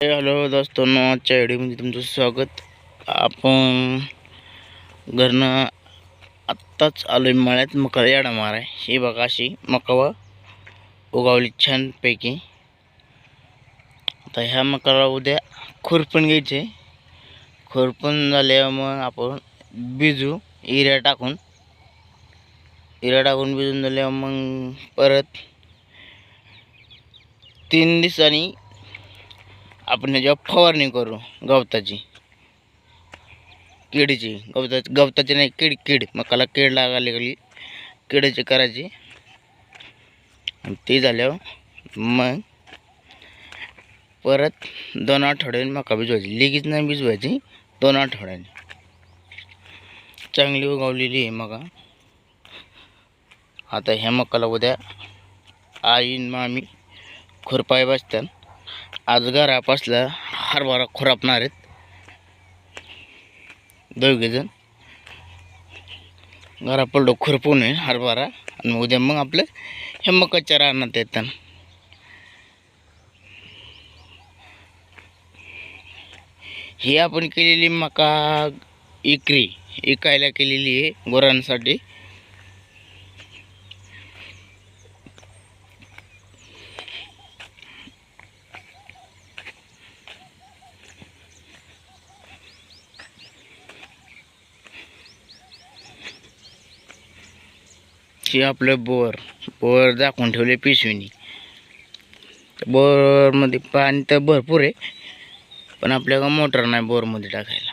Hello दोस्तांनो आजच्या व्हिडिओमध्ये तुमचं स्वागत. आपण घरनं आत्ताच आलो आहे मळ्यात मका याडा माराय ही बघा अशी मकावा उगावली छानपैकी. आता ह्या मकाला उद्या खुरपण घ्यायचे. खुरपण झाल्यावर मग आपण बिजू इऱ्या टाकून इऱ्या टाकून भिजून झाल्यावर मग परत तीन दिवसांनी आपण ह्याच्यावर फवारणी करू गवताची. किडीची. गवताची गवताची नाही किड कीड. मकाला कीड लागायला गेली किडीची करायची. आणि ती झाल्यावर मग परत दोन आठवड्याने मका भिजवायची. लगेच नाही भिजवायची दोन आठवड्याने. चांगली उगवलेली आहे मका. आता ह्या मकाला उद्या आईन मग मामी खुरपाय बसतात. आज घरापासला हरभरा खुरापणार आहेत. दोघेजण घरा पडलो खुरपून आहे हरभरा. आणि उद्या मग आपलं हे मकाच्या रानात येतात ही आपण केलेली मका इकरी. इकायला केलेली आहे गुरांसाठी. हे आपलं बोर बोर दाखवून ठेवले पिशवीनी. बोरमध्ये पाणी तर भरपूर आहे पण आपल्याला मोटर नाही बोरमध्ये टाकायला.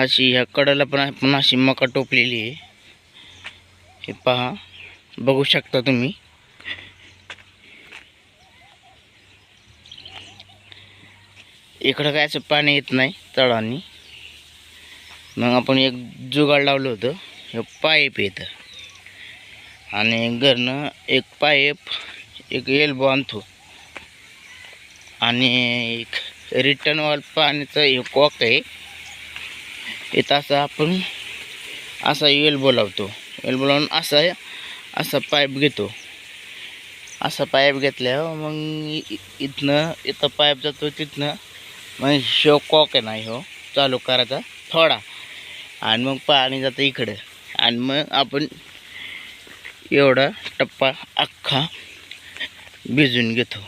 अशी ह्या कडाला पण पण अशी मका टोपलेली आहे. हे पहा बघू शकता तुम्ही. इकडं काय असं पाणी येत नाही तळांनी. मग आपण एक जुगाड लावलं होतं हे पाईप येतं. आणि घरनं एक पाईप एक एल्बो आणतो. आणि एक रिटर्न वॉल पाण्याचं हे कॉक आहे. इथं असं आपण असा एल्बो लावतो. एल्बो लावून असा असा पाईप घेतो. असा पाईप घेतल्यावर मग इथनं इथं पाईप जातो तिथनं मग शो कॉक आहे ना हो चालू करायचा थोडा. आणि मग पाणी जातं इकडं. आणि मग आपण एवढा टप्पा अख्खा भिजून घेतो.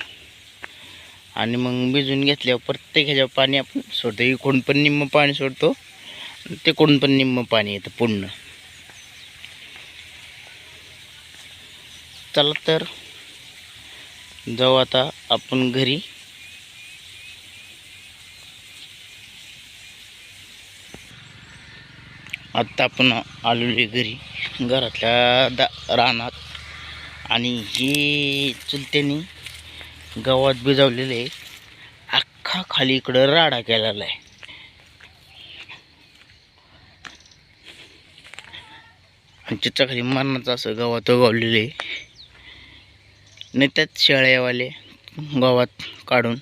आणि मग भिजून घेतल्यावर प्रत्येक ह्याच्यावर पाणी आपण सोडतो. इकडून पण निम्म पाणी सोडतो तिकडून पण निम्म पाणी येतं पूर्ण. चला तर जाऊ आता आपण घरी. आत्ता आपण आलेली घरी. घरातल्या दा रानात. आणि ही चुलत्यानी गावात भिजवलेलं आहे. अख्खा खाली इकडं राडा केलेला आहे. आणि त्याच्याखाली मरणाचं असं गावात उगवलेलं आहे. नेत्यात शेळ्यावाले गावात काढून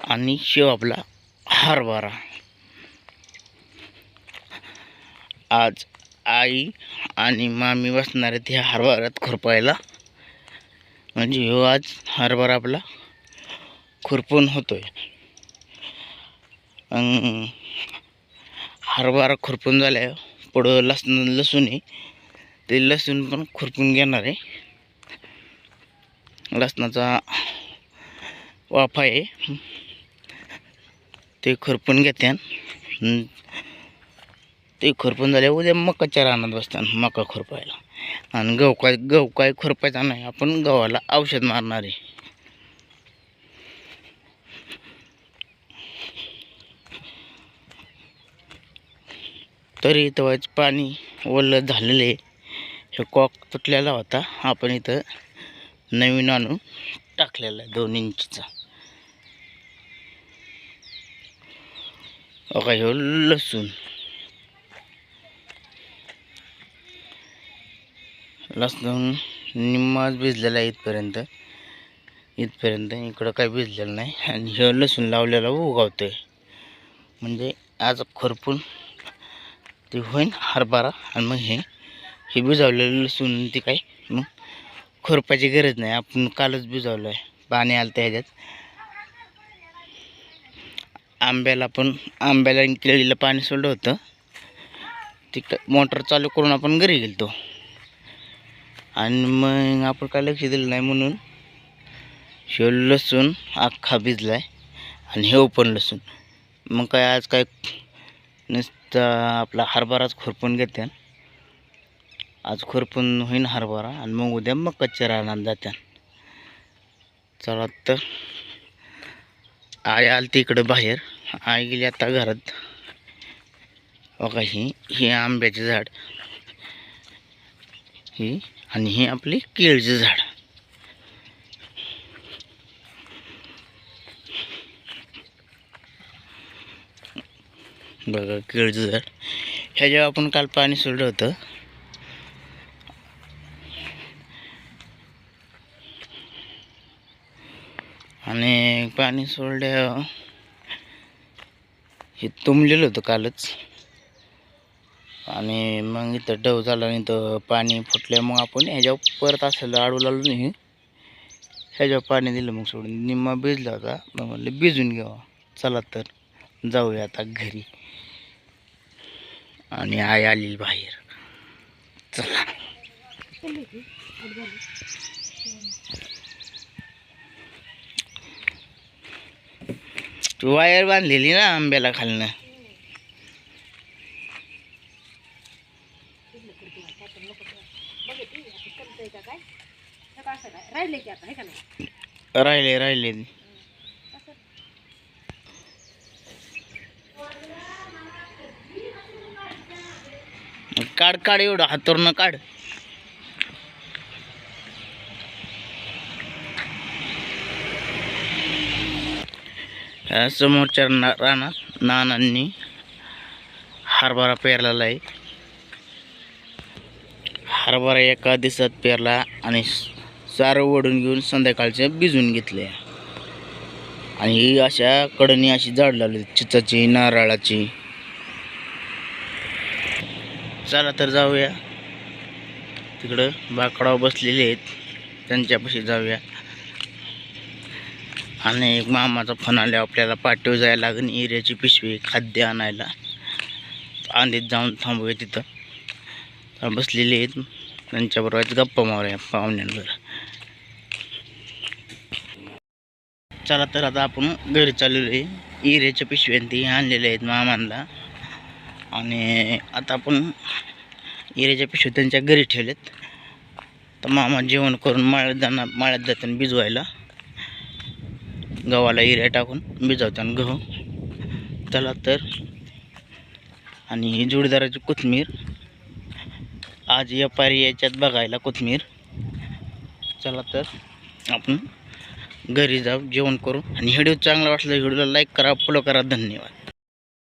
आणि शेव आपला हरभरा. आज आई आणि मामी बसणार आहेत ह्या हरभऱ्यात खुरपायला. म्हणजे ह्यो आज हरभरा आपला खुरपून होतोय. आहे हरभरा खुरपून झाल्या. पुढं लसूण लसूण आहे. ते लसूण पण खुरपून घेणार आहे. लसणाचा वाफा आहे. ते खुरपून घेत्यान. ते खुरपून झाले उद्या मकाच्या रानात बसतात मका खुरपायला. आणि गहू काय गहू काय खुरपायचा नाही आपण गव्हाला औषध मारणार आहे. तरी इथं पाणी ओलं झालेलं आहे. हे कॉक तुटलेला होता आपण इथं नवीन आणून टाकलेला आहे दोन इंचचा. ओका हे लसूण. लसूण निम्माच भिजलेला आहे इथपर्यंत. इथपर्यंत इकडं काही भिजलेलं नाही. आणि हे लसूण लावलेला उगवतोय. म्हणजे आज खुरपून ते होईन हरभरा. आणि मग हे हे भिजवलेलं लसूण ते काय मग खुरपाची गरज नाही. आपण कालच भिजवलं आहे पाणी आलं तर ह्याच्यात. आंब्याला पण आंब्याला आणि केळीला पाणी सोडलं होतं. तिकडं मोटर चालू करून आपण घरी गेलो आणि मग आपण काय लक्ष दिलं नाही म्हणून शेव लसूण अख्खा भिजला आहे आणि हे पण लसूण. मग काय आज काय नुसतं आपला हरभराच खुरपून घेते आज खुरपून होईन हरभरा आणि मग उद्या मग कच्च्या रानात जात्या चला तर आई आली तिकडं बाहेर. आई गेली आता घरात. बघा ही हे आंब्याचे झाड. ही आणि हे आपली केळीचं झाड. बघा केळीचं झाड. ह्या जेव्हा आपण काल पाणी सोडलं होतं आणि पाणी सोडल्या हे तुंबलेलं होतं कालच. आणि मग इथं डव झालं आणि तर पाणी फुटलं मग आपण ह्याच्यावर परत असेल आडू लागलो नाही. ह्याच्यावर पाणी दिलं मग सोडून. निम्मा भिजला होता. मग म्हणलं भिजून घ्यावा. चला तर जाऊया आता घरी. आणि आई आली बाहेर. चला. तू वायर बांधलेली ना आंब्याला खालनं राहिले की आता हे का नाही राहिले राहिले. काढ काढ एवढं हातोरनं काढ. समोरच्या रानात नानांनी हरभरा पेरलेला आहे. हरभरा एका दिवसात पेरला आणि चार ओढून घेऊन संध्याकाळचे भिजून घेतले. आणि ही अशा कडनी अशी झाड लावली चिचाची नारळाची. चला तर जाऊया. तिकडं बाकडाव बसलेले आहेत. त्यांच्यापाशी जाऊया. आणि एक मामाचा फोन आल्या आपल्याला पाठीवर जायला लागेल एरियाची पिशवी खाद्य आणायला. आंधीत जाऊन थांबूया तिथं. बसलेले आहेत. त्यांच्याबरोबर गप्पा मारूया पाहुण्यांवर. चला तर आता आपण घरी चाललेलो आहे. इरेच्या पिशव्या ती आणलेल्या आहेत मामांना. आणि आता आपण इरेच्या पिशव्या त्यांच्या घरी ठेवलेत. तर मामा जेवण करून माळ्यात जाणार माळ्यात जाताना भिजवायला. गव्हाला इऱ्या टाकून भिजवताना गहू. चला तर. आणि जोडीदाराची कोथमीर. आज व्यापारी याच्यात बघायला कोथमीर. चला तर आपण घरी जाऊ जेवण करू. आणि व्हिडिओ चांगला वाटला व्हिडिओला लाईक करा फॉलो करा. धन्यवाद.